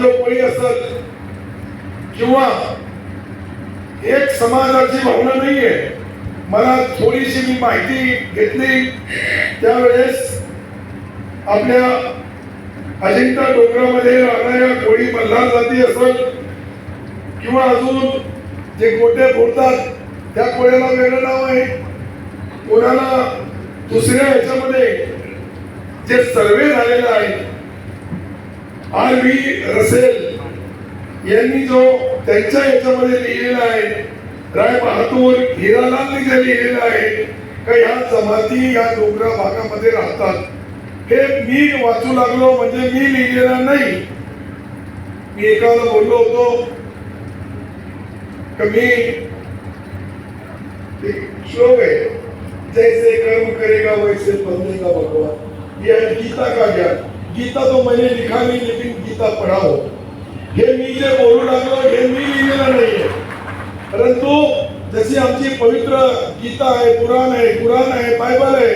महादेव कोळी असत किंवा एक समाजाची भावना नाहीये. मला थोडीशी मी माहिती घेतली त्यावेळेस आपल्या अजिंठा डोंगरामध्ये राहणाऱ्या कोळी मल्हार जाती असत किंवा अजून जे गोटे फोडतात त्या कोळ्याला वेगळं नाव आहे. कोणाला दुसऱ्या ह्याच्यामध्ये जे सर्वे झालेला आहे आर व्ही रसेल यांनी जो त्यांच्या याच्यामध्ये लिहिलेला आहे राय बहादूर हिरालालनी जे लिहिलेलं आहे का ह्या जमाती या डोंगरा भागामध्ये राहतात. हे मी वाचू लागलो म्हणजे मी लिहिलेला नाही. मी एकाला बोललो होतो का मी श्लोक आहे जैसे कर्म करेगा वैसे बंदेगा भगवान. या गीता का ज्ञान? गीता तो मैंने लिखा नहीं लेकिन गीता पढ़ाओ। हे मी जे बोलू लागलो हे मी लिहिलेलं नाहीये। परंतु जशी आमची पवित्र गीता आहे पुराण आहे कुराण आहे बायबल आहे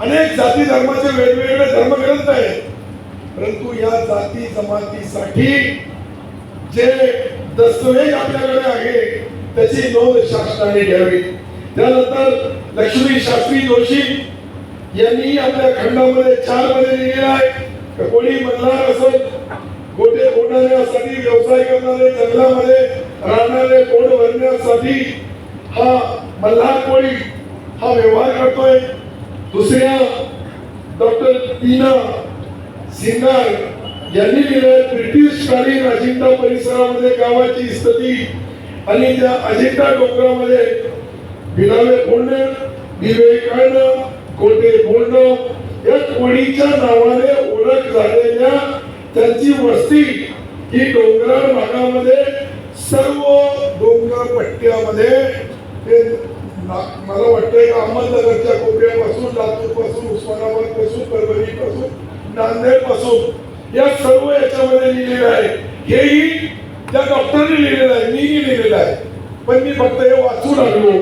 अनेक जाती धर्माचे वेगवेगळे धर्मग्रंथ आहेत. परंतु या जाती जमातीसाठी जे दस्तवेज आपल्याकडे आहे त्याची नोंद शासनाने घ्यावी. त्यानंतर लक्ष्मी शास्त्री जोशी यांनी आपल्या खंडामध्ये चारमध्ये लिहिलेलं आहे कोणी मल्हार असत गोटे फोडण्यासाठी व्यवसाय करणारे जंगलामध्ये राहणारे पोट भरण्यासाठी हा मल्हार कोळी हा व्यवहार करतोय. दुसऱ्या डॉक्टर टीना सिंगार यांनी लिहिलंय ब्रिटिशकालीन अजिंठा परिसरामध्ये गावाची स्थिती आणि त्या अजिंठा डोंगरामध्ये बिलावे फोडणे दिवे काढणं कोटे बोलणं या कोळीच्या नावाने ओळख झालेल्या त्यांची वस्ती ही डोंगराळ भागामध्ये सर्व डोंगर पट्ट्यामध्ये ते मला वाटतंय अहमदनगरच्या कोपऱ्यापासून लातूरपासून उस्मानाबादपासून परभणी पासून नांदेडपासून या सर्व याच्यामध्ये लिहिलेलं आहे. हेही त्या डॉक्टरने लिहिलेलं आहे मीही लिहिलेलं आहे. पण मी फक्त हे वाचू लागलो.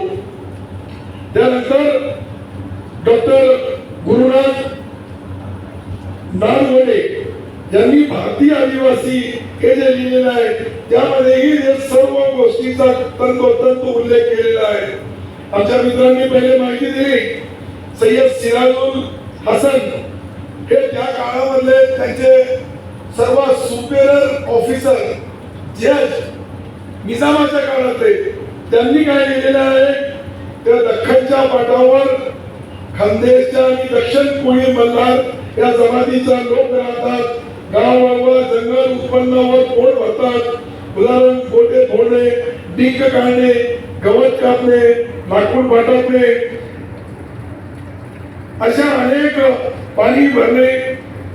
त्यानंतर डॉक्टर गुरुनाथ नारगोडे यांनी भारतीय आदिवासी हे जे लिहिलेलं आहे त्यामध्येही हे सर्व गोष्टीचा तंतोतंत उल्लेख केलेला आहे. आमच्या मित्रांनी पहिले माहिती दिली सय्यद सिराजुल हसन. हे त्या काळामधले त्यांचे सर्वात सुपेरियर ऑफिसर जज निजामाच्या काळातले. त्यांनी काय लिहिलेलं आहे त्या दख्खनच्या पाठावर खानदेशच्या आणि दक्षिण कोळी मल्हार या जमातीचा लोक राहतात. गावावर जंगल उत्पन्नावर पोट भरतात. उदाहरण खोटे फोडणे डिंक काढणे गवत कापणे लाकूड पाठवणे अशा अनेक पाणी भरणे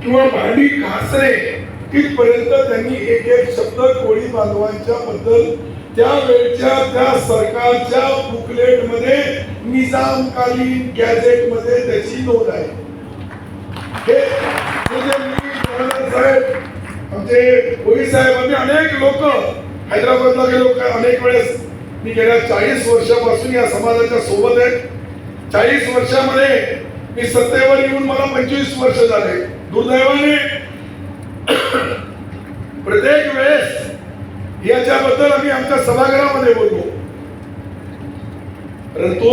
किंवा भांडी घासणे तिथपर्यंत त्यांनी एक एक शब्द कोळी बांधवांच्या बद्दल त्यावेळच्या त्या सरकारच्या बुकलेटमध्ये निजामकालीन गॅजेटमध्ये त्याची नोंद आहे. हे म्हणजे साहेब आमचे पोलीस साहेब आम्ही अनेक लोक हैदराबादला गेलो का अनेक वेळेस. मी गेल्या चाळीस वर्षापासून या समाजाच्या सोबत आहे. चाळीस वर्षामध्ये मी सत्तेवर येऊन मला पंचवीस वर्ष झाले. दुर्दैवाने प्रत्येक वेळेस याच्याबद्दल आम्ही आमच्या सभागृहामध्ये बोलतो परंतु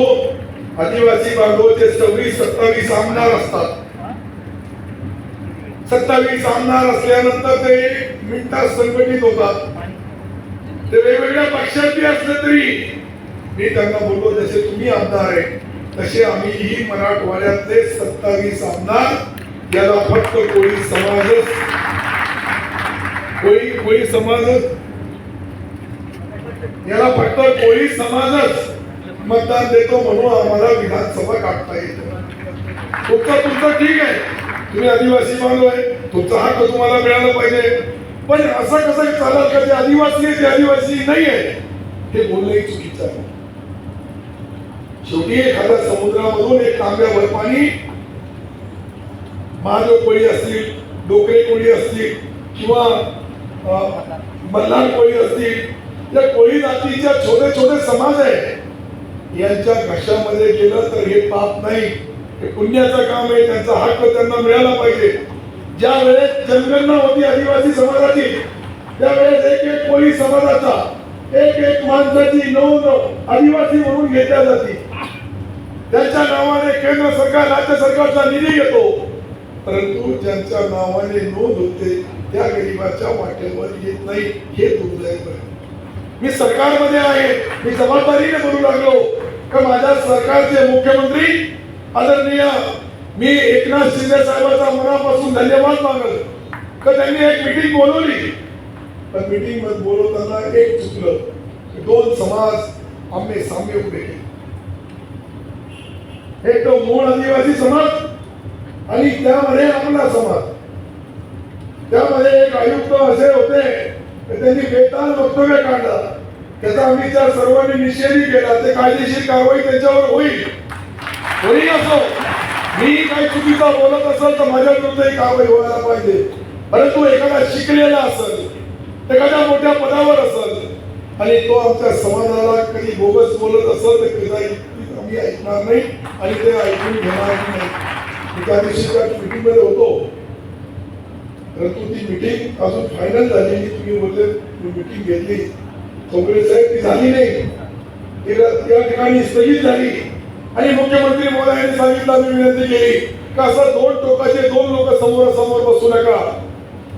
आदिवासी बांधवाचे सव्वीस सत्तावीस आमदार असतात सत्तावीस आमदार असल्यानंतर ते मिनिटात संघटित होतात. ते वेगवेगळ्या पक्षातही असले तरी मी त्यांना बोललो जसे तुम्ही आमदार आहे तसे आम्हीही मराठवाड्यातले सत्तावीस आमदार याला फक्त कोळी समाजच कोळी कोळी समाजच याला फक्त कोळी समाजच मतदान देतो म्हणून आम्हाला विधानसभा काढता येत. तुमचं तुमचं ठीक आहे. तुम्ही आदिवासी बांधव आहे. तुमचा हक्क तुम्हाला मिळाला पाहिजे. पण असं कसं चालत का ते आदिवासी आहे ते आदिवासी नाही आहे हे बोलणंही चुकीचं आहे. शेवटी एखाद्या समुद्रामधून एक तांब्याभर पाणी महादेव कोळी असतील डोकरे कोळी असतील किंवा अं, मल्हार कोळी असतील त्या कोळी जातीच्या छोटे छोटे समाज आहे. यांच्या घशामध्ये गेलं तर हे पाप नाही. हे पुण्याचं काम आहे त्यांचा हक्क त्यांना मिळाला पाहिजे. ज्या वेळेस जनगणना होती आदिवासी समाजाची त्यावेळेस एक एक कोळी समाजाचा एक एक माणसाची नोंद आदिवासी म्हणून घेतल्या जाते. त्यांच्या नावाने केंद्र सरकार राज्य सरकारचा निधी येतो परंतु ज्यांच्या नावाने नोंद होते त्या गरिबाच्या वाटेवर येत नाही. हे दुर्दैव आहे. मी सरकारमध्ये आहे. मी जबाबदारीने बोलू लागलो. का माझ्या सरकारचे मुख्यमंत्री आदरणीय मी एकनाथ शिंदे साहेबांचा मनापासून धन्यवाद मागल. का त्यांनी एक मिटिंग बोलवली? पण मिटिंगमध्ये बोलवताना एक चुकलं. दोन समाज आम्ही साम्य उभे केले. एक तो मूळ आदिवासी समाज आणि त्यामध्ये आपला समाज. त्यामध्ये एक आयुक्त असे होते त्यांनी बेताल वक्तव्य काढलं. त्याचा आम्ही त्या सर्वांनी निषेधही केला. ते कायदेशीर कारवाई त्याच्यावर होईल. कोणी असो. मी काही चुकीचा बोलत असेल तर माझ्या विरुद्धही कारवाई व्हायला पाहिजे. परंतु एखादा शिकलेला असेल एखाद्या मोठ्या पदावर असेल आणि तो आमच्या समाजाला कधी बोगस बोलत असेल तर कधी आम्ही ऐकणार नाही आणि ते ऐकून घेणार नाही. त्या दिवशी त्या मीटिंगमध्ये होतो. परंतु ती मिटिंग अजून फायनल झाली नाही तुम्ही बोलले मिटिंग घेतली. काँग्रेस साहेब ती झाली नाही. त्या ठिकाणी स्थगित झाली. आणि मुख्यमंत्री महोदयांनी सांगितलं आम्ही विनंती केली का असं दोन टोकाचे दोन लोक समोरासमोर बसू नका.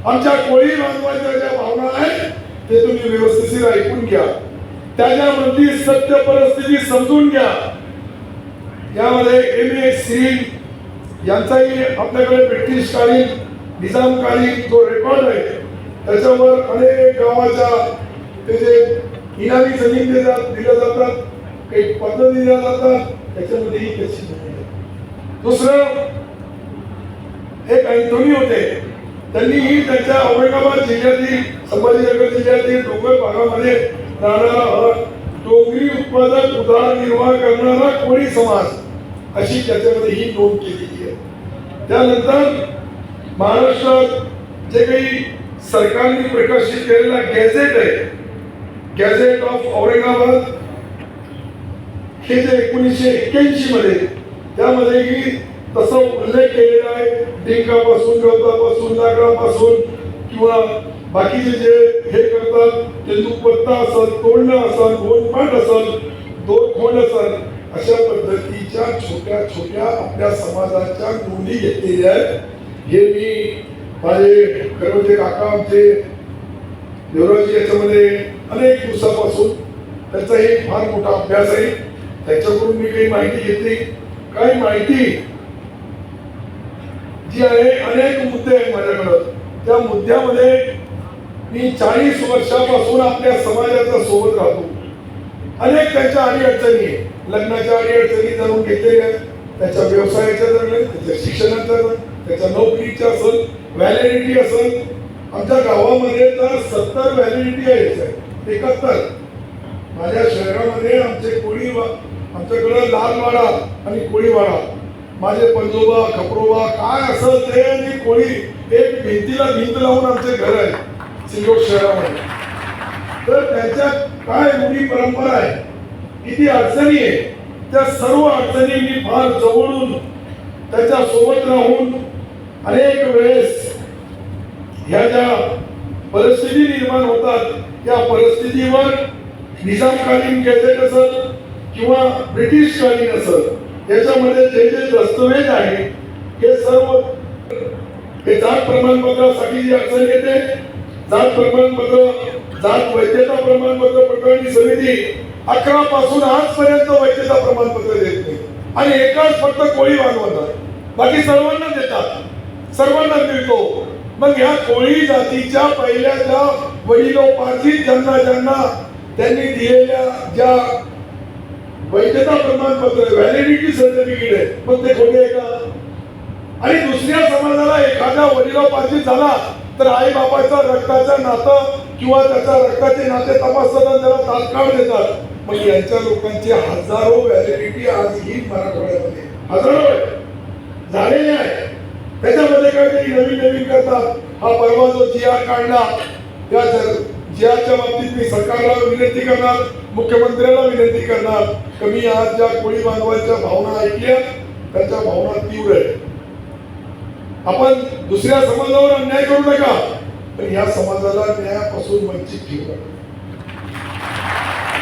आमच्या कोळी बांधवांच्या ज्या भावना आहेत ते तुम्ही व्यवस्थित ऐकून घ्या. त्याच्यामधली सत्य परिस्थिती समजून घ्या. यामध्ये एम ए सिंग यांचाही आपल्याकडे ब्रिटिशकालीन निजामकालीन जो रेकॉर्ड आहे. त्याच्यावर अनेक गावाच्या ते जे इनामी जमीन दिल्या दिल्या जातात काही पद्धती दिल्या जातात त्याच्यामध्येही त्याची दुसरं एक अँटोनी होते. त्यांनीही त्यांच्या औरंगाबाद जिल्ह्यातील संभाजीनगर जिल्ह्यातील डोंगर भागामध्ये राहणारा डोंगरी उत्पादक उदरनिर्वाह करणारा कोळी समाज अशी त्याच्यामध्ये ही नोंद केलेली आहे. त्यानंतर महाराष्ट्रात जे काही सरकारने प्रकाशित केलेला गॅझेट आहे गॅझेट ऑफ औरंगाबाद हे जे एकोणीसशे एक्क्याऐंशी मध्ये त्यामध्येही तसा उल्लेख केलेला आहे डिंकापासून गवतापासून लाकडापासून किंवा बाकीचे जे हे करतात तेंदूपत्ता असेल तोडणं असेल गोंडपाट असेल दोन खोंड असेल अशा पद्धतीच्या छोट्या छोट्या आपल्या समाजाच्या नोंदी घेतलेल्या आहेत. हे मी माझे करवते काका आमचे देवराजी याच्यामध्ये अनेक दिवसापासून त्याचा एक फार मोठा अभ्यास आहे. त्याच्याकडून मी काही माहिती घेतली काही माहिती जी आहे अनेक मुद्दे आहेत माझ्याकडं. त्या मुद्द्यामध्ये मी चाळीस वर्षापासून आपल्या समाजाच्या सोबत राहतो. अनेक त्यांच्या अडीअडचणी आहे लग्नाच्या अडीअडचणी जाणून घेतलेल्या त्याच्या व्यवसायाच्या जगले त्याच्या शिक्षणाच्या जगले, त्याच्या नोकरीच्या असेल व्हॅलिडिटी असेल. आमच्या गावामध्ये तर सत्तर व्हॅलिडिटी आहे साहेब. एकाहत्तर. माझ्या शहरामध्ये आमचे कोळी वा- आमच्याकडे लालवाडा आणि कोळीवाडा. माझे पंजोबा खपरोबा काय असेल ते आणि कोळी एक भिंतीला भिंत लावून आमचे घर आहे सिल्लोड शहरामध्ये. तर त्यांच्या काय रूढी परंपरा आहे? किती अडचणी आहे? त्या सर्व अडचणी मी फार जवळून त्याच्या सोबत राहून अनेक वेळेस ह्या ज्या परिस्थिती निर्माण होतात त्या परिस्थितीवर निजामकालीन गॅझेट असत किंवा ब्रिटिशकालीन असत याच्यामध्ये जे जे दस्तवेज आहे हे सर्व हे जात प्रमाणपत्रासाठी जी अडचण येते जात प्रमाणपत्र जात वैद्यता प्रमाणपत्र प्रकरणी समिती अकरा पासून आजपर्यंत वैद्यता प्रमाणपत्र देत नाही. आणि एकाच फक्त कोळी बांधवांना बाकी सर्वांना देतात. सर्वांना मिळतो मग ह्या कोळी जातीच्या पहिल्या ज्या वडिलोपार्जित ज्यांना ज्यांना त्यांनी दिलेल्या ज्या वैधता प्रमाणपत्र व्हॅलिडिटी सर्टिफिकेट आहे पण ते खोटे आहे का? आणि दुसऱ्या समाजाला एखादा वडिलोपार्जित झाला तर आई बाबाचा रक्ताचं नातं किंवा त्याचा रक्ताचे नाते तपासताना त्याला तात्काळ देतात. मग यांच्या लोकांची हजारो व्हॅलिडिटी आज ही मराठवाड्यामध्ये. हजारो आहे. झालेले आहे. त्याच्यामध्ये काहीतरी नवीन नवीन करतात. हा परवा जो जी आर काढला त्या जी आरच्या बाबतीत मी सरकारला विनंती करणार मुख्यमंत्र्याला विनंती करणार कमी आज ज्या कोळी बांधवांच्या भावना ऐकल्या त्यांच्या भावना तीव्र आहेत. आपण दुसऱ्या समाजावर अन्याय करू नका पण या समाजाला न्यायापासून वंचित ठेवू नका.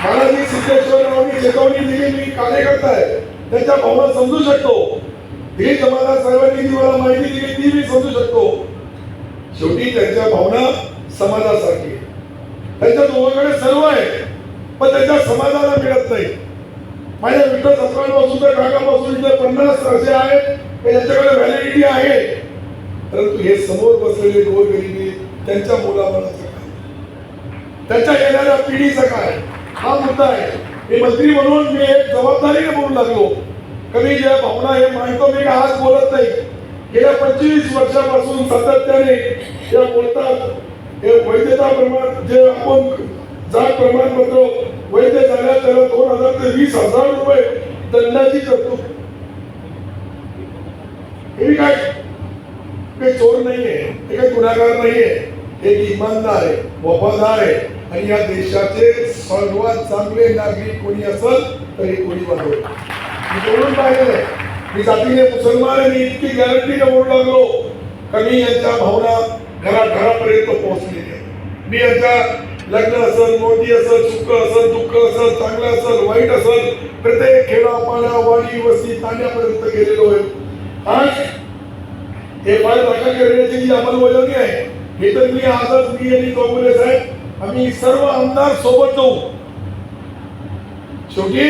मला जी सिद्धेश्वररावांनी चेतवणी दिली मी कार्यकर्ता आहे त्याच्या भावना समजू शकतो. हे जमाना सर्वांनी जी मला माहिती दिली ती मी समजू शकतो. शेवटी त्यांच्या भावना समाजासारखी त्यांच्या दोघांकडे सर्व आहे पण त्याच्या समाजाला मिळत नाही. माझ्या विठ्ठल सत्रांपासून तर काकापासून इथे पन्नास असे आहेत त्यांच्याकडे व्हॅलिडिटी आहे. परंतु हे समोर बसलेले गोरगरिबी त्यांच्या मुलाबाळाचं काय त्यांच्या येणाऱ्या पिढीचं काय? हा मुद्दा आहे. हे मंत्री म्हणून मी एक जबाबदारीने बोलू लागलो. कमी ज्या भावना हे मांडतो मी काय आज बोलत नाही. गेल्या पंचवीस वर्षापासून सातत्याने या बोलतात. हे वैधता प्रमाण जे आपण जात प्रमाणपत्र वैध झाल्या त्याला दोन हजार ते वीस हजार रुपये दंडाची तरतूद. हे काय? काही चोर नाहीये. हे काही गुन्हागार नाहीये. हे इमानदार आहे वफादार आहे. आणि या देशाचे सर्वात चांगले नागरिक कोणी असेल तर हे कोणी वाढव बोलून पाहिलेलं मी जातीने मुसलमान आणि इतकी गॅरंटीने बोलू लागलो का मी यांच्या भावना घराघरापर्यंत पोहोचलेली आहे. मी यांच्या लग्न असेल मोदी असेल सुख असेल दुःख असेल चांगलं असेल वाईट असेल प्रत्येक खेडापाड्या वाडी वस्ती तांड्यापर्यंत गेलेलो आहे. आज हे फाईल दाखल करण्याची जी अंमलबजावणी आहे हे तर मी आजच मी आणि चौगुले साहेब आम्ही सर्व आमदार सोबत जाऊ. शेवटी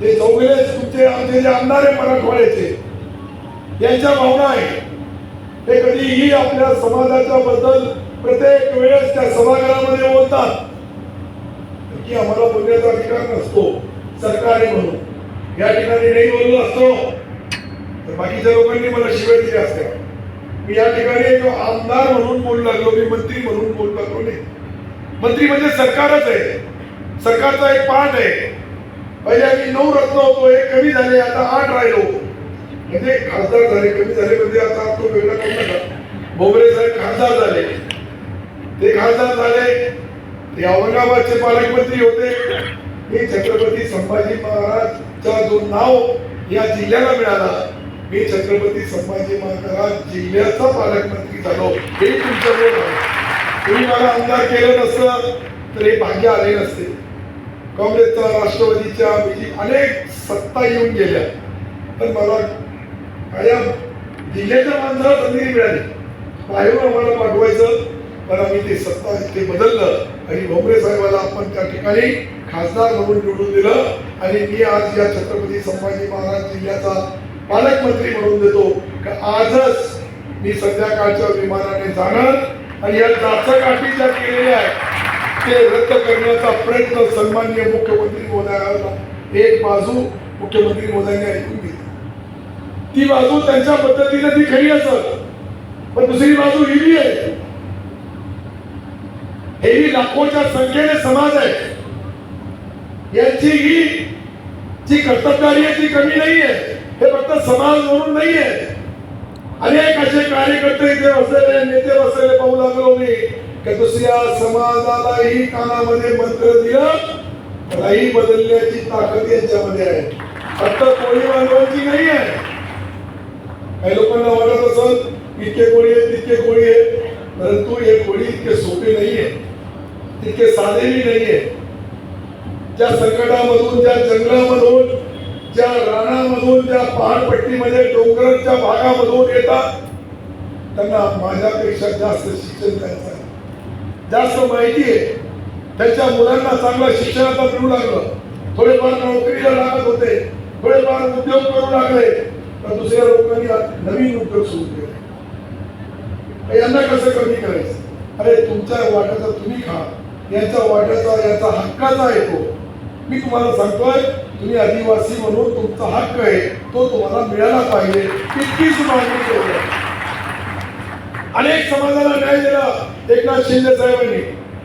ते चौगुले तुमचे आमचे जे आमदार आहे मराठवाड्याचे यांच्या भावना आहे ते कधीही आपल्या समाजाच्या बद्दल प्रत्येक वेळेस त्या सभागृहामध्ये बोलतात. की आम्हाला बोलण्याचा अधिकार नसतो सरकारी म्हणून. या ठिकाणी नाही बोललो असतो. तर बाकीच्या लोकांनी मला शिवाय दिली असते मी या ठिकाणी एक आमदार म्हणून बोलू लागलो मी मंत्री म्हणून बोलू लागलो नाही. मंत्री म्हणजे सरकारच आहे. सरकारचा एक पार्ट आहे. पहिले आम्ही नऊ रत्न होतो हे कमी झाले आता आठ राहिलो म्हणजे खासदार झाले कमी झाले म्हणजे आता तो वेगळा करू नका भोगरे साहेब खासदार झाले. ते खासदार झाले ते औरंगाबादचे पालकमंत्री होते. मी छत्रपती संभाजी महाराजचा जो नाव या जिल्ह्याला मिळाला मी छत्रपती संभाजी महाराज जिल्ह्याचा पालकमंत्री झालो हे तुमच्यामुळे तुम्ही मला आमदार केलं नसतं तर हे भाग्य आले नसते. काँग्रेसच्या राष्ट्रवादीच्या बीजी अनेक सत्ता येऊन गेल्या. पण मला कायम जिल्ह्याच्या माणसाला संधी मिळाली. बाहेरून आम्हाला पाठवायचं पण आम्ही ते सत्ता ते बदललं आणि भोंगरे साहेबाला आपण त्या ठिकाणी खासदार म्हणून निवडून दिलं आणि मी आज या छत्रपती संभाजी महाराज जिल्ह्याचा पालकमंत्री म्हणून देतो. का आजच मी संध्याकाळच्या विमानाने जाणार आणि या चाचकाठी ज्या केलेल्या आहेत ते रद्द करण्याचा प्रयत्न सन्माननीय मुख्यमंत्री महोदयाला एक बाजू मुख्यमंत्री महोदयांनी ऐकून दिली ती बाजू त्यांच्या पद्धतीने ती खरी असत पण दुसरी बाजू ही बी आहे हेही लाखोच्या संख्येने समाज आहे. यांची ही जी कर्तबदारी आहे ती कमी नाही आहे. हे फक्त समाज म्हणून नाही आहे. अनेक असे कार्यकर्ते इथे बसलेले नेते बसलेले पाहू लागलो मी की दुसऱ्या समाजालाही कानामध्ये मंत्र दिलं त्यालाही बदलण्याची ताकद यांच्यामध्ये आहे. फक्त कोळी बांधवांची नाही आहे. काही लोकांना वाटत असत इतके कोळी आहेत तितके कोळी आहेत परंतु हे कोळी इतके सोपे नाहीये तितके साधेही नाहीये ज्या संकटामधून ज्या जंगलामधून ज्या रानामधून ज्या पहाडपट्टीमध्ये डोंगराच्या भागामधून येतात त्यांना माझ्यापेक्षा जास्त शिक्षण द्यायचं जास्त माहिती आहे. त्यांच्या मुलांना चांगलं शिक्षणाचा मिळू लागलं. थोडेफार नोकरीला लागत होते. थोडेफार उद्योग करू लागले. तर दुसऱ्या लोकांनी नवीन उद्योग सुरू केले. यांना कसं कमी करायचं? अरे तुमच्या वाट्याचा तुम्ही खा. यांच्या वाट्याचा याचा हक्काचा येतो मी तुम्हाला सांगतोय तुम्ही आदिवासी म्हणून तुमचा हक्क आहे. तो तुम्हाला मिळाला पाहिजे. तितकीच मागणी अनेक समाजाला न्याय दिला. एकनाथ शिंदे साहेबांनी.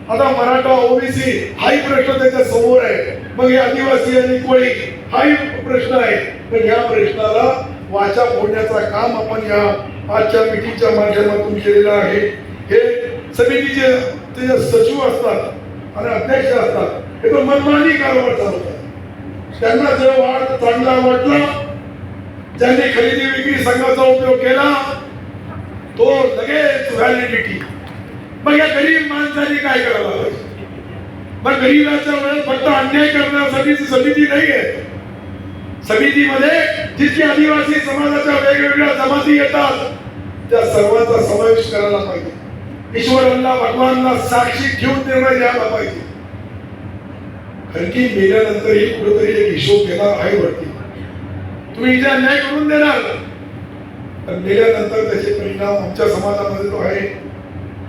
आता मराठा ओबीसी हाही प्रश्न त्याच्यासमोर आहे. मग हे आदिवासी आणि कोळी हाही प्रश्न आहे. तर या प्रश्नाला वाचा फोडण्याचा काम आपण या आजच्या मिटिंगच्या माध्यमातून केलेलं आहे. हे समितीचे ते सचिव असतात आणि अध्यक्ष असतात हे तो मनमानी कारभार चालवतात. त्यांना जर वाढ चांगला वाटला ज्यांनी खरेदी विक्री संघाचा उपयोग केला तो लगेच व्हॅलिडिटी मग या गरीब माणसाने काय करायला मग गरीबाच्या वेळेस फक्त अन्याय करण्यासाठी समिती नाही आहे समितीमध्ये जितके आदिवासी समाजाच्या वेगवेगळ्या जमाती येतात त्या सर्वांचा समावेश करायला पाहिजे. ईश्वरांना भगवानला साक्षी ठेवून निर्णय द्यायला पाहिजे. कारण की मेल्यानंतरही कुठेतरी एक हिशोब देणार आहे वरती. तुम्ही इथे अन्याय करून देणार. पण मेल्यानंतर त्याचे परिणाम आमच्या समाजामध्ये तो आहे.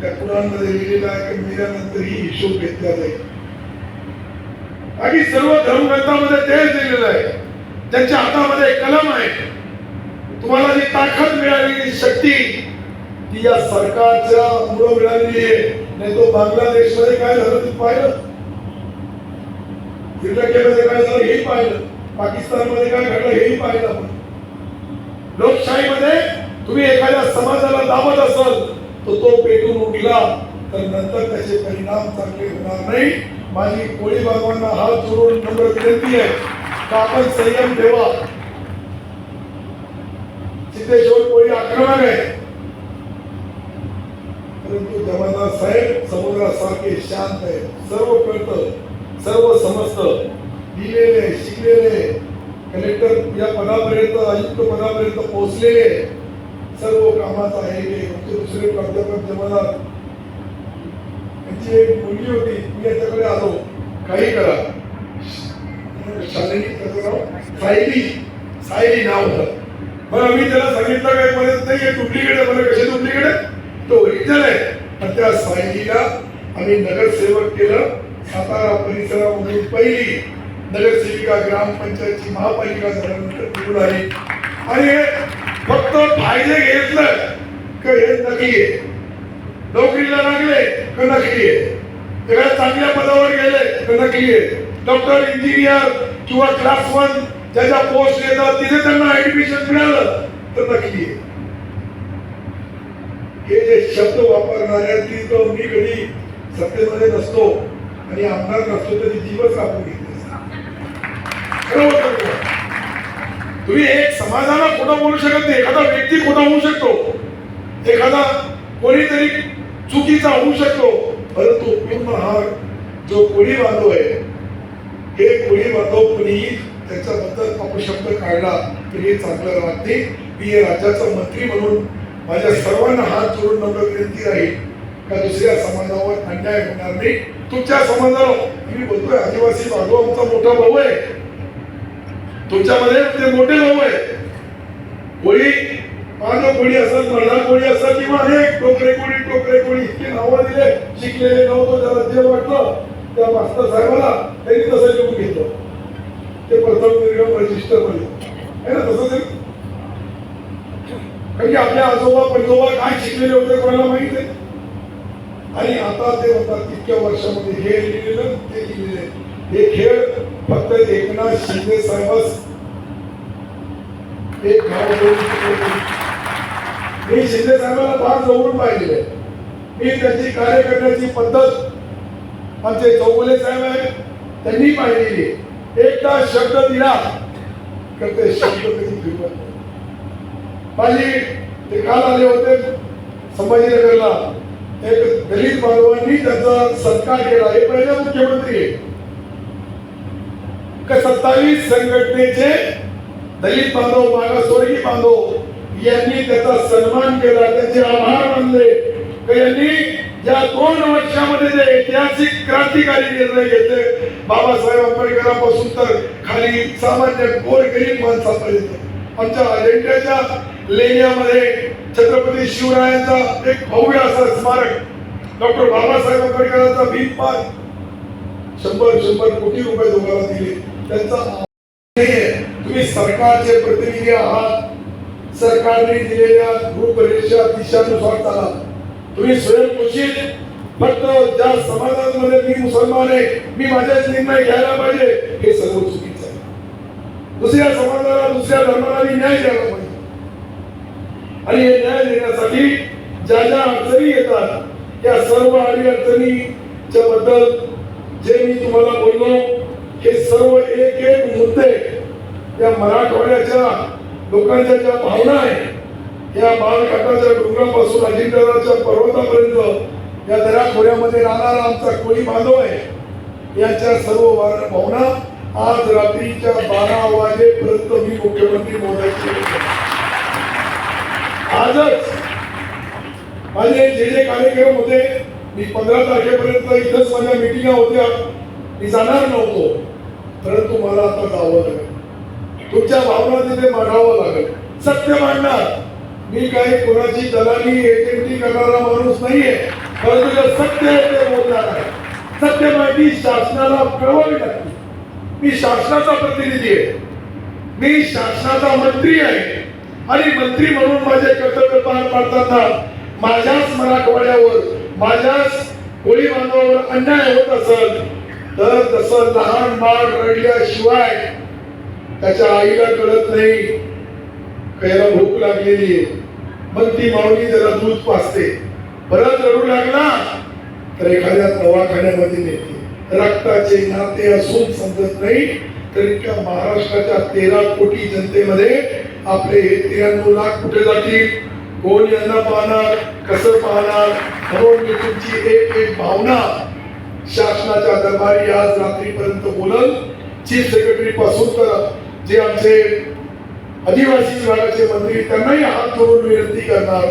त्या कुराणमध्ये लिहिलेला आहे की मेल्यानंतरही हिशोब घेतला जाईल. आणि सर्व धर्मग्रंथामध्ये तेच दिलेलं आहे. त्यांच्या हातामध्ये कलम आहे. तुम्हाला जी ताकद मिळालेली शक्ती ती या सरकारच्या मुळे मिळालेली आहे. नाही तो बांगलादेशमध्ये काय झालं ते पाहिलं. श्रीलंकेमध्ये काय झालं हेही पाहिलं. पाकिस्तानमध्ये काय घडलं हेही पाहिलं आपण. लोकशाहीमध्ये तुम्ही एखाद्या समाजाला दाबत असाल तो तो पेटून उठला तर नंतर त्याचे परिणाम चांगले होणार नाही. माझी कोळी बाबांना हात जोडून नम्र विनंती आहे का आपण संयम ठेवा? सिद्धेश्वर कोळी आक्रमक आहे परंतु जमादार साहेब समुद्रासारखे शांत आहे सर्व कळत सर्व समजतं. लिहिलेले शिकलेले. कलेक्टर या पदापर्यंत आयुक्त पदापर्यंत पोहोचलेले सर्व कामाचा आहे हे आमचे दुसरे प्राध्यापक जमादार यांची एक मुलगी होती मी याच्याकडे आलो. काही करा. शालिनी त्याचं नाव सायली. सायली नाव होतं. मग मी त्याला सांगितलं काय म्हणत नाही डुप्लिकेट आहे. मला कसे डुप्लिकेट आहे तो ओरिजिनल आहे. पण त्या सायलीला आम्ही नगरसेवक केलं. सातारा परिसरामध्ये पहिली नगरसेविका ग्रामपंचायतची महापालिका झाल्यानंतर निवडून आली. आणि फक्त फायदे घेतलं का हे नकली आहे. नोकरीला लागले का नक्की आहे. एखाद्या चांगल्या पदावर गेले का नक्की आहे. डॉक्टर इंजिनियर किंवा क्लास वन ज्याच्या पोस्ट येतात तिथे त्यांना ऍडमिशन मिळालं तर नक्की आहे. हे जे शब्द वापरणाऱ्यांची तो मी कधी सत्तेमध्ये नसतो आणि आमदार नसतो तरी जीवच आपण घेतले खरं होतं तुम्ही एक समाजाला खोटं बोलू शकत नाही एखादा व्यक्ती खोटा होऊ शकतो एखादा कोणीतरी चुकीचा होऊ शकतो परंतु पूर्ण हा जो कोळी बांधव आहे हे कोळी बांधव कुणीही त्याच्याबद्दल अपशब्द काढला तर हे चांगलं राहत नाही मी हे राज्याचा मंत्री म्हणून माझ्या सर्वांना हात जोडून नम्र विनंती राहील का दुसऱ्या समाजावर अन्याय होणार नाही. तुमच्या समाजाला मी बोलतोय आदिवासी बांधव आमचा मोठा भाऊ आहे. तुमच्यामध्ये ते मोठे भाऊ आहे कोळी माझं कोळी असत मल्हार कोळी असत किंवा अनेक टोकरे कोळी टोकरे कोळी इतके नावं दिले शिकलेले नव्हतं त्याला जे वाटलं त्या मास्तर साहेबाला त्यांनी तसं लिहून घेतलं. ते प्रथम निर्गम रजिस्टरमध्ये आहे ना तसं ते? कारण की आपल्या आजोबा पंजोबा काय शिकलेले होते कोणाला माहीत आहे? आणि आता ते म्हणतात तितक्या वर्षामध्ये हे लिहिलेलं ते लिहिलेलं हे खेळ फक्त एकनाथ शिंदे साहेबच एक गाव मी शिंदे साहेबांना फार जवळून पाहिलेलं. मी त्यांची कार्य करण्याची पद्धत आमचे चौगुले साहेब आहेत त्यांनी पाहिलेली. एकदा शब्द दिला तर ते शब्द कधी फिरवत माझी ते काल आले होते संभाजीनगरला. एक दलित बांधवांनी त्यांचा सत्कार केला. हे पहिले मुख्यमंत्री आहे का सत्तावीस संघटनेचे दलित बांधव मागासवर्गीय बांधव यांनी त्याचा सन्मान केला त्याचे आभार मानले. यांनी या दोन वर्षामध्ये जे ऐतिहासिक क्रांतिकारी निर्णय घेतले बाबासाहेब आंबेडकरांपासून तर खाली सामान्य गोर गरीब माणसापर्यंत. आमच्या अजेंड्याच्या लेण्यामध्ये छत्रपती शिवरायांचा एक भव्य असा स्मारक डॉक्टर बाबासाहेब आंबेडकरांचा भीमपान शंभर शंभर कोटी रुपये तुम्हाला दिले. त्यांचा तुम्ही सरकारचे प्रतिनिधी आहात. सरकारने दिलेल्या रूपरेषा दिशानुसार चाला. तुम्ही स्वयंपोषित फक्त ज्या समाजामध्ये मी मुसलमान आहे मी माझ्याच निर्णय घ्यायला पाहिजे हे सर्व चुकीचं आहे. दुसऱ्या समाजाला दुसऱ्या धर्माला मी न्याय द्यायला पाहिजे. आणि हे न्याय देण्यासाठी ज्या ज्या अडचणी येतात त्या सर्व अडी अडचणीच्या बद्दल जे मी तुम्हाला बोललो हे सर्व एक एक मुद्दे या मराठवाड्याच्या लोकांच्या ज्या भावना आहेत या बाळघाटाच्या डोंगरापासून अजिंठ्याच्या पर्वतापर्यंत या दऱ्याखोऱ्यामध्ये राहणारा आमचा कोळी बांधव आहे यांच्या सर्व वार- भावना आज रात्रीच्या बारा वाजेपर्यंत मी मुख्यमंत्री महोदयाची आजच माझे जे जे कार्यक्रम होते मी पंधरा तारखेपर्यंत इथंच माझ्या मिटिंगा होत्या. मी जाणार नव्हतो. परंतु मला आता जावं लागेल. तुमच्या भावना तिथे मांडावं लागेल. सत्य मांडणार. मी काही कोणाची दलाली एजंटी करणारा माणूस नाहीये. परंतु सत्य आहे ते बोलणार आहे. सत्य माहिती शासनाला कळवावी लागते मी शासनाचा प्रतिनिधी आहे. मी शासनाचा मंत्री आहे. आणि मंत्री म्हणून माझे कर्तव्य पार पाडताना माझ्याच मराठवाड्यावर माझ्याच कोळी बांधवावर अन्याय होत असेल तर तसं लहान बाळ रडल्याशिवाय त्याच्या आईला कळत नाही. खायला भूक लागलेली आहे. मग ती माऊली जरा दूध पाजते. परत रडू लागला तर एखाद्या दवाखान्यामध्ये नेते. रक्ताचे नाते असून समजत नाही तर इतक्या महाराष्ट्राच्या तेरा कोटी जनतेमध्ये आपले हे त्र्याण्णव लाख कुठे जातील? कोण यांना पाहणार? कसं पाहणार? म्हणून मी तुमची एक एक भावना शासनाच्या दरबारी आज रात्रीपर्यंत बोलल. चीफ सेक्रेटरी पासून तर जे आमचे आदिवासी विभागाचे मंत्री त्यांनाही हात जोडून विनंती करणार.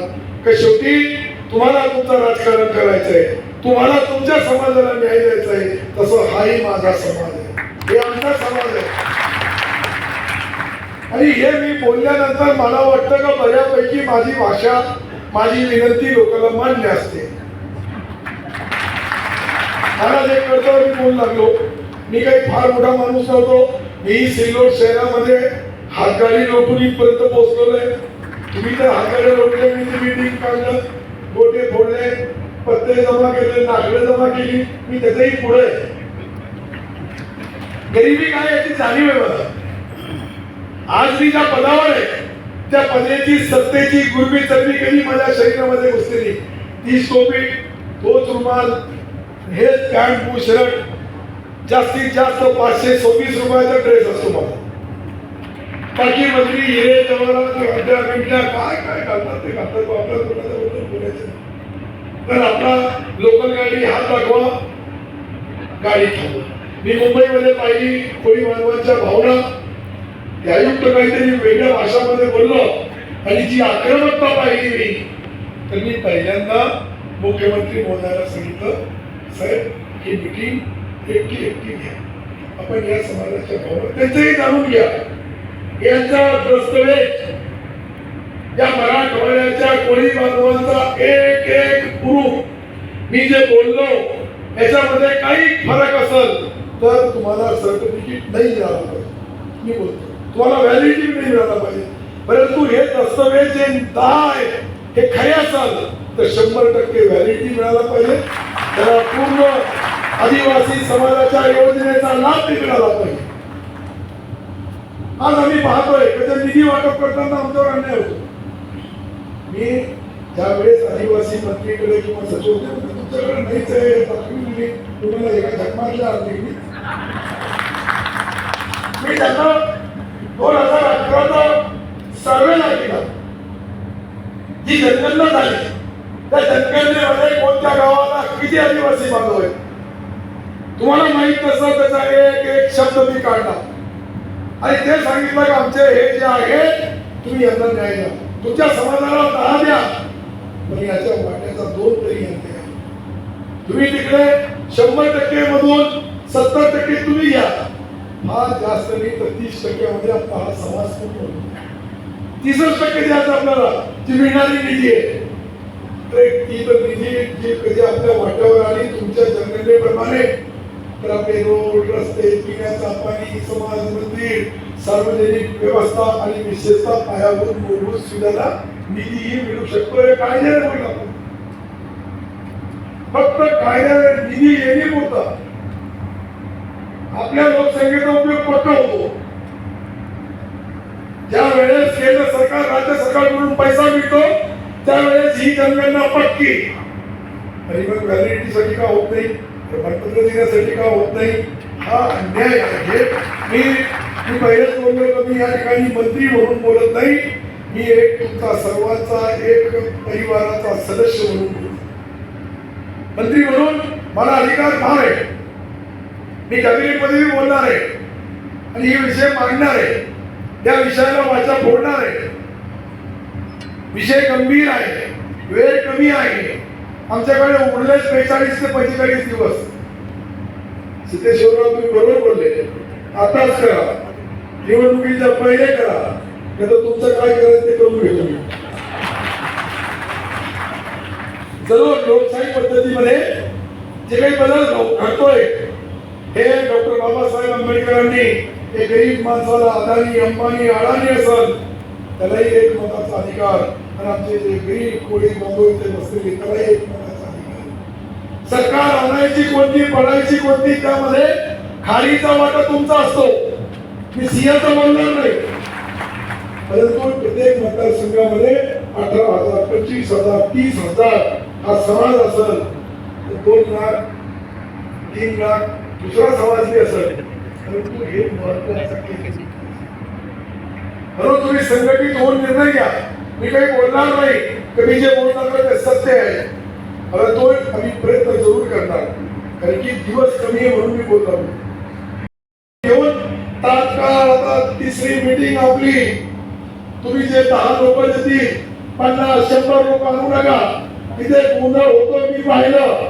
का शेवटी तुम्हाला तुमचं राजकारण करायचंय तुम्हाला तुमच्या समाजाला न्याय द्यायचा आहे तसं हाही माझा समाज आहे. हे आमचा समाज आहे. आणि हे मी बोलल्यानंतर मला वाटतं का बऱ्यापैकी माझी भाषा माझी विनंती लोकांना मान्य असते. महाराज एक कळतं मी बोलू लागलो. मी काही फार मोठा माणूस नव्हतो. मी सिल्लोड शहरामध्ये हातगाडी लोटून इथपर्यंत पोहोचलोय. तुम्ही तर हातगाड्या लोटले मी ती मीटिंग काढलं गोटे फोडले पत्ते जमा केले नागडे जमा केली. मी त्याच्याही पुढे गरिबी काय याची जाणीव आहे मला. आज मी ज्या पदावर आहे त्या पदेची सत्तेची गुरबी चरबी कधी माझ्या शरीरामध्ये घुसलेली ती टोपी तोच रुमाल हे पॅन्ट बू शर्ट जास्तीत जास्त पाचशे सव्वीस रुपयाचा ड्रेस असतो माझा बाकी मंत्री हिरे जवाहरात घंट्या घंट्या काय काय घालतात ते? घालतात तो आपल्या कोणाच्याबद्दल बोलायचं तर आपला लोकल गाडी हात दाखवा. गाडी थांबवा. मी मुंबईमध्ये पाहिली कोळी मानवांच्या भावना. त्यायुक्त काहीतरी वेगळ्या भाषामध्ये बोललो. आणि जी आक्रमकता पाहिली मी तर मी पहिल्यांदा मुख्यमंत्री बोलायला सांगितलं. साहेब ही मिटिंग एकटी एकटी घ्या. आपण या समाजाच्या भावना त्यांचंही जाणून घ्या. यांचा दस्तवेज या मराठवाड्याच्या कोळी बांधवांचा एक एक प्रूफ मी जे बोललो याच्यामध्ये काही फरक असेल तर तुम्हाला सर्टिफिकेट नाही मिळालं पाहिजे. मी बोलतो. तुम्हाला व्हॅलिडिटी नाही मिळाला पाहिजे. परंतु हे दस्तवेज जे दहा आहे हे खरे असाल तर शंभर टक्के व्हॅलिडिटी मिळाला पाहिजे. पूर्ण आदिवासी समाजाच्या योजनेचा लाभ ते मिळाला पाहिजे आज आम्ही पाहतोय त्याचा निधी वाटप करताना आमच्यावर अन्याय होतो. मी ज्यावेळेस आदिवासी मंत्रीकडे किंवा सचिव होते तुमच्याकडे नाहीच आहे दाखवून तुम्हाला एका झकमारच्या आली मी त्यांना दोन हजार अठराचा सर्वे केला जी जनगणना झाली त्या जनगणनेमध्ये कोणत्या गावाला किती आदिवासी बांधव आहेत? तुम्हाला माहीत नसलं त्याचा एक एक शब्द मी काढला. आणि ते सांगितलं की आमचे हे जे आहे तुम्ही यांना न्याय द्या. तुमच्या समाजाला दहा द्या. पण याच्या वाट्याचा दोन तरी यांना द्या तुम्ही तिकडे शंभर टक्के मधून सत्तर टक्के तुम्ही घ्या फार जास्त नाही तर तीस टक्क्यामध्ये आपला हा समाज पूर्ण होतो तीसच टक्के द्यायचं आपल्याला. जी मिळणारी निधी आहे. प्रत्येक एक ती निधी जी कधी आपल्या वाट्यावर आली तुमच्या जनगणनेप्रमाणे रस्ते रोड रस्ते पिण्याचा पाणी समाज मंदिर सार्वजनिक व्यवस्था आणि विशेषतः पायाभूत मूलभूत सुविधांना निधीही मिळू शकतो. हे कायद्याने होईल आपण. फक्त कायद्याने निधी येणे पुरता. आपल्या लोकसंख्येचा उपयोग पक्का होतो. ज्या वेळेस केंद्र सरकार राज्य सरकारकडून पैसा मिळतो त्यावेळेस ही जनगणना पक्की. आणि मग व्हॅलिडिटीसाठी का होत नाही? प्रमाणपत्र देण्यासाठी का होत नाही? हा अन्याय आहे. मी मी पहिलेच बोललो की मी या ठिकाणी मंत्री म्हणून बोलत नाही. मी एक तुमचा सर्वांचा एक परिवाराचा सदस्य म्हणून बोलतो. मंत्री म्हणून मला अधिकार फार आहे. मी कॅबिनेटमध्ये बोलणार आहे. आणि हे विषय मांडणार आहे. त्या विषयाला वाचा फोडणार आहे. विषय गंभीर आहे. वेळ कमी आहे. आमच्याकडे उरलेच बेचाळीस ते पंचेचाळीस दिवस. सिद्धेश्वरराव तुम्ही बरोबर बोलले. आताच करा. निवडणुकीच्या पहिले करा. नाही तर तुमचं काय करायचं ते करून घेतो मी. जरूर लोकशाही पद्धतीमध्ये जे काही बदल घडतोय हे डॉक्टर बाबासाहेब आंबेडकरांनी हे गरीब माणसाला अदानी अंबानी अडाणी असल त्यालाही एक मताचा अधिकार आणि आमचे जे गरीब कोळी बंधू इथे बसलेले त्यालाही एक मताचा अधिकार सरकार आणायची कोणती पडायची कोणती त्यामध्ये खालीचा वाटा तुमचा असतो. मी सिंहाचा बोलणार नाही. परंतु प्रत्येक मतदारसंघामध्ये अठरा हजार पंचवीस हजार तीस हजार हा समाज असेल दोन लाख तीन लाख दुसरा समाज बी असेल. परंतु हे महत्वाचं म्हणून तुम्ही संघटित होऊन निर्णय घ्या. मी काही बोलणार नाही. कमी जे बोलणार ते सत्य आहे. परंतु आम्ही प्रयत्न जरूर करणार. कारण की दिवस कमी आहे म्हणून मी बोलतो. घेऊन तात्काळ आता तिसरी मीटिंग आपली. तुम्ही जे दहा लोक देतील पन्नास शंभर लोक आणू नका. तिथे गोंधळ होतो मी पाहिलं.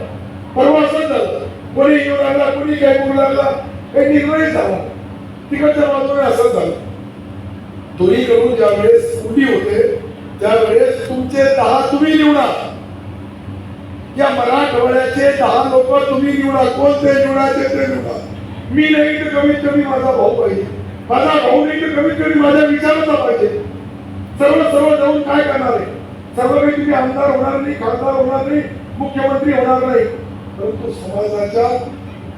परवा असं झालं. कोणी येऊ लागला कोणी काय बोलू लागला काही निर्णय झाला. तिकडच्या बाजूने असं झालं. दोन्ही कडून ज्या वेळेस उभी होते त्यावेळेस तुमचे दहा तुम्ही निवडा. या मराठवाड्याचे दहा लोक तुम्ही निवडा. कोणते निवडायचे ते निवडा. मी नाही तर कमीत कमी माझा भाऊ पाहिजे. माझा भाऊ नाही तर कमीत कमी माझ्या विचाराचा पाहिजे. सर्व सर्व जाऊन काय करणार आहे? सर्व काही तुम्ही आमदार होणार नाही खासदार होणार नाही मुख्यमंत्री होणार नाही. परंतु समाजाच्या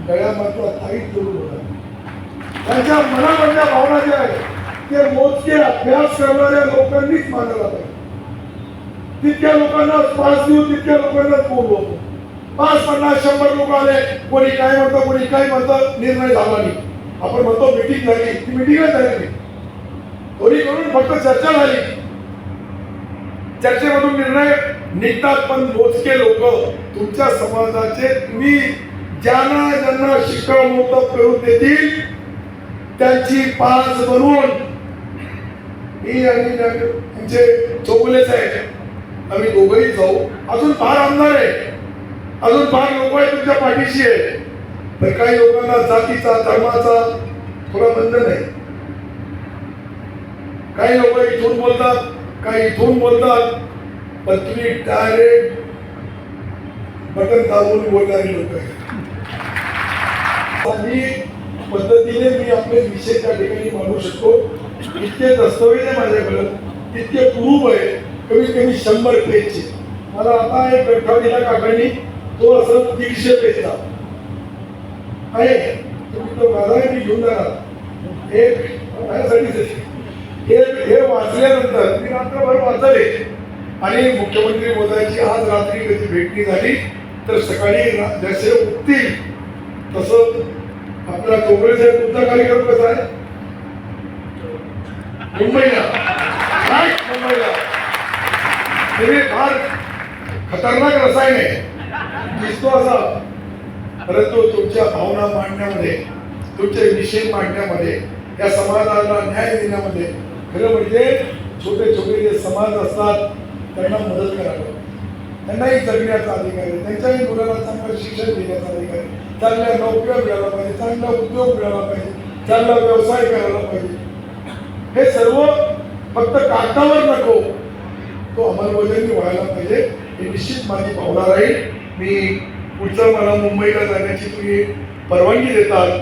गळ्यामधला ताईट जरूर होणार. त्यांच्या मनामधल्या भावना ज्या आहेत ते मोजके अभ्यास करणाऱ्या लोकांनीच मानायला पाहिजे. तितक्या लोकांना पाच देऊ तितक्या लोकांनाच बोलवतो पाच पन्नास शंभर लोक आले कोणी काय म्हणतं कोणी काय म्हणतं निर्णय झाला नाही. आपण म्हणतो मिटिंग झाली. ती मिटिंगच झाली नाही. कोणी करून फक्त चर्चा झाली. चर्चेमधून निर्णय निघतात पण मोजके लोक तुमच्या समाजाचे तुम्ही ज्यांना ज्यांना शिक्कामोर्तब करून देतील त्यांची पाच बनवून मी आणि आमचे चौगुलेच आहे आम्ही दोघंही जाऊ. अजून फार आमदार आहे. अजून फार लोक आहे तुमच्या पाठीशी आहे. तर काही लोकांना जातीचा धर्माचा थोडा बंधन आहे. काही लोक इथून बोलतात काही इथून बोलतात पण तुम्ही डायरेक्ट बटन दाबून बोलणारी लोक आहेत. मी पद्धतीने मी आपले विषय त्या ठिकाणी मांडू शकतो. इतके दस्तवेज आहे माझ्याकडं इतके प्रूफ आहे कमीत कमी शंभर पेजचे. मला आता एक गठ्ठा दिला काकांनी तो असं दीडशे पेजचा आहे. तुम्ही तो माझा मी घेऊन जाणार. एक माझ्यासाठीच हे हे वाचल्यानंतर मी रात्रभर वाचले. आणि मुख्यमंत्री मोदयांची आज रात्री कधी भेटणी झाली तर सकाळी जसे उठतील तसं आपला चोपडे साहेब तुमचा कार्यक्रम कसा आहे? मुंबईला. मुंबईला. हे फार खतरनाक रसायन आहे. दिसतो असा. परंतु तुमच्या भावना मांडण्यामध्ये तुमचे विषय मांडण्यामध्ये या समाजाला न्याय देण्यामध्ये खरं म्हणजे छोटे छोटे जे समाज असतात त्यांना मदत करावं. त्यांनाही जगण्याचा अधिकार आहे. त्यांच्याही मुलाला चांगलं शिक्षण देण्याचा अधिकार आहे. चांगल्या नोकऱ्या मिळायला पाहिजे चांगला उद्योग मिळाला पाहिजे चांगला व्यवसाय करायला पाहिजे. हे सर्व फक्त कागदावर नको. तो अंमलबजावणी व्हायला पाहिजे. हे निश्चित माझी भावना राहील. मी पुढचं मला मुंबईला जाण्याची तुम्ही परवानगी देतात.